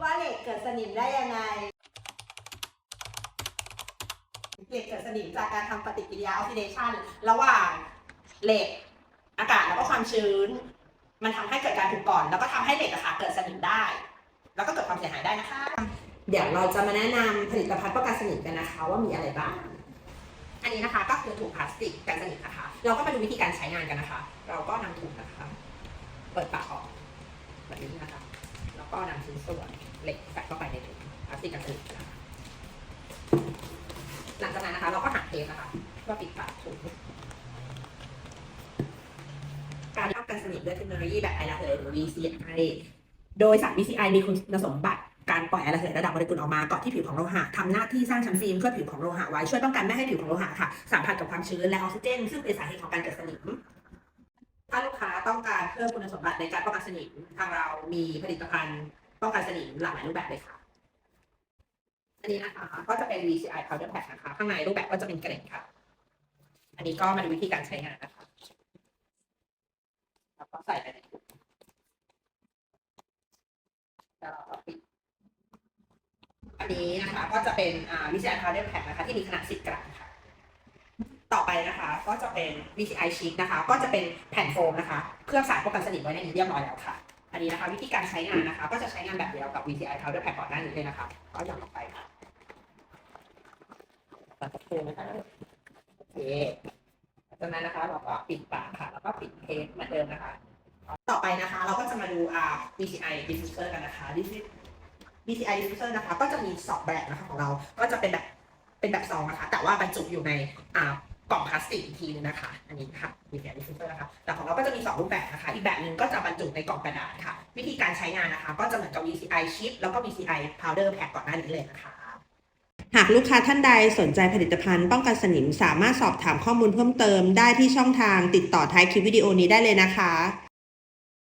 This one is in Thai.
ว่าเหล็กเกิดสนิมได้ยังไง เหล็กเกิดสนิมจากการทำปฏิกิริยาออกซิเดชันระหว่างเหล็กอากาศแล้วก็ความชื้น มันทำให้เกิดการถูกก่อน แล้วก็ทำให้เหล็กอะค่ะเกิดสนิมได้ แล้วก็เกิดความเสียหายได้นะคะ เดี๋ยวเราจะมาแนะนำผลิตภัณฑ์ป้องกันสนิมกันนะคะ ว่ามีอะไรบ้าง อันนี้นะคะก็คือถุงพลาสติกกันสนิมนะคะ เราก็มาดูวิธีการใช้งานกันนะคะ เราก็นำถุงนะคะ เปิดปากออกแบบนี้นะคะ ก็นำชิ้นส่วนเหล็กใส่เข้าไปในถุงพลาสติกกันสนิมนะคะหลังจากนั้นนะคะ เราก็หักเทปนะคะเพื่อปิดปากถุงการป้องกันสนิมด้วยเทคโนโลยีแบบไอระเหยหรือ VCI โดยสาร VCI มีคุณสมบัติการปล่อยไอระเหยระดับโมเลกุลออกมาเกาะที่ผิวของโลหะทำหน้าที่สร้างชั้นฟิล์มเคลือบผิวของโลหะไว้ช่วยป้องกันไม่ให้ผิวของโลหะค่ะสัมผัสกับความชื้นและออกซิเจน ซึ่งเป็นสาเหตุของการเกิดสนิม ถ้าลูกค้าต้องการเพิ่มคุณสมบัติในการป้องกันสนิมทางเรามีผลิตภัณฑ์ป้องกันสนิมหลากหลายรูปแบบเลยค่ะ อันนี้นะคะก็จะเป็น VCI powder pack นะคะ ข้างในรูปแบบก็จะเป็นเกล็ดค่ะ อันนี้ก็มาดูวิธีการใช้งานนะคะแล้วก็ใส่ไปในถุงแล้วเราก็ปิดอันนี้นะคะก็จะเป็นอ่า VCI powder pack นะคะ ที่มีขนาด 10 กรัมค่ะ ต่อไปนะคะ ก็จะเป็น VCI sheet นะคะ ก็จะเป็นแผ่นโฟมนะคะ เคลือบสารป้องกันสนิมไว้ในนี้เรียบร้อยแล้วค่ะ อันนี้นะคะวิธีการใช้งานนะคะ ก็จะใช้งานแบบเดียวกับ VCI powder pack ก่อนหน้านี้เลยนะคะ ก็หย่อนลงไปค่ะตัดตะเกียงนะคะโอเคจากนั้นนะคะเราก็ปิดปากค่ะ แล้วก็ปิดเทปเหมือนเดิมนะคะ ต่อไปนะคะ เราก็จะมาดูอ่า VCI diffuser กันนะคะ VCI diffuser นะคะ ก็จะมีสองแบบนะคะของเรา ก็จะเป็นแบบเป็นแบบซองนะคะ แต่ว่าบรรจุอยู่ในอ่า กล่องพลาสติกอีกทีนึงนะคะ อันนี้ค่ะ VCI diffuser นะคะ แต่ของเราก็จะมีสองรูปแบบนะคะ อีกแบบหนึ่งก็จะบรรจุในกล่องกระดาษค่ะ วิธีการใช้งานนะคะ ก็จะเหมือนกับ VCI ชิปแล้วก็ VCI powder pack ก่อนหน้านี้เลยนะคะ หากลูกค้าท่านใดสนใจผลิตภัณฑ์ป้องกันสนิม สามารถสอบถามข้อมูลเพิ่มเติมได้ที่ช่องทางติดต่อท้ายคลิปวิดีโอนี้ได้เลยนะคะ